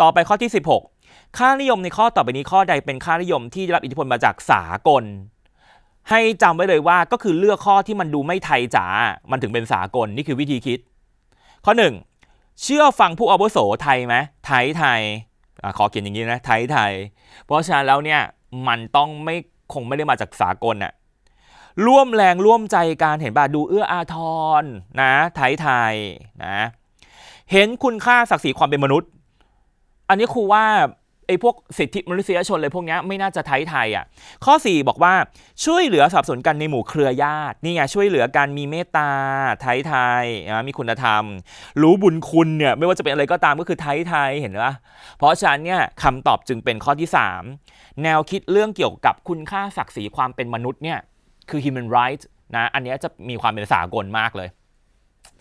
ต่อไปข้อที่ 16 ค่านิยมในข้อต่อไปนี้ข้อใดเป็นค่านิยมที่ได้รับอิทธิพลมาจากสากล ให้จำไว้เลยว่าก็คือเลือกข้อที่มันดูไม่ไทยจ๋า มันถึงเป็นสากลนี่คือวิธีคิด ข้อ 1 เชื่อฟังผู้อาวุโสไทยไหมไทยไทยอขอเขียนอย่างนี้นะไทยไทย เพราะฉะนั้นแล้วเนี่ยมันต้องไม่คงไม่ได้มาจากสากลน่ะร่วมแรงร่วมใจการเห็นป่ะดูเอื้ออาทรนะไทยไทยนะเห็นคุณค่าศักดิ์ศรีความเป็นมนุษย์ อันนี้ครูว่าไอ้พวกสิทธิมนุษยชนเลยพวกนี้ไม่น่าจะไทยไทยอะข้อ 4 บอกว่าช่วยเหลือสนับสนุนกันในหมู่เครือญาตินี่ไงช่วยเหลือกันมีเมตตาไทยไทยนะมีคุณธรรม รู้บุญคุณเนี่ยไม่ว่าจะเป็นอะไรก็ตามก็คือไทยไทยเห็นปะเพราะฉะนั้นเนี่ยคำตอบจึงเป็นข้อที่ 3 แนวคิดเรื่องเกี่ยวกับคุณค่าศักดิ์ศรีความเป็นมนุษย์เนี่ยคือ human rights นะอันนี้จะมีความเป็นสากลมากเลย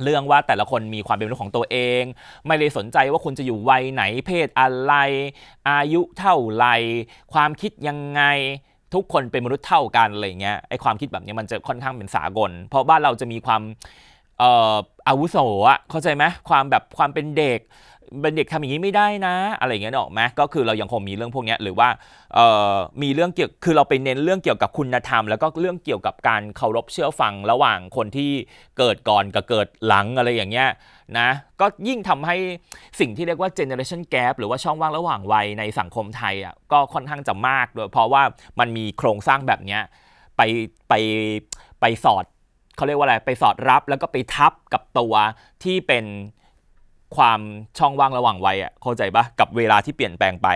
เรื่องว่าแต่ละคนมีความเป็นมนุษย์ของตัวเอง ไม่ได้สนใจว่าคุณจะอยู่วัยไหนเพศอะไร อายุเท่าไหรความคิดยังไงทุกคนเป็นมนุษย์เท่ากันอะไรเงี้ยไอความคิดแบบนี้มันจะค่อนข้างเป็นสากล เพราะบ้านเราจะมีความเอ่อ อาวุโสอะเข้าใจไหมความแบบความเป็นเด็กเป็นเด็กทำอย่างนี้ไม่ได้นะ อะไรอย่างเงี้ยนึกออกไหมก็คือเรายังคงมีเรื่องพวกนี้หรือว่ามีเรื่องเกี่ยวคือเราไปเน้นเรื่องเกี่ยวกับคุณธรรม แล้วก็เรื่องเกี่ยวกับการเคารพเชื่อฟังระหว่างคนที่เกิดก่อนกับเกิดหลังอะไรอย่างเงี้ยนะก็ยิ่งทำให้สิ่งที่เรียกว่า generation gap หรือว่าช่องว่างระหว่างวัยในสังคมไทยอะก็ค่อนข้างจะมากโดยเพราะว่ามันมีโครงสร้างแบบเนี้ยไปไปไปสอด เขาเรียกว่าอะไรไปสอดรับแล้วก็ไปทับกับตัวที่เป็นความช่องว่างระหว่างวัยอะเข้าใจปะกับเวลาที่เปลี่ยนแปลงไป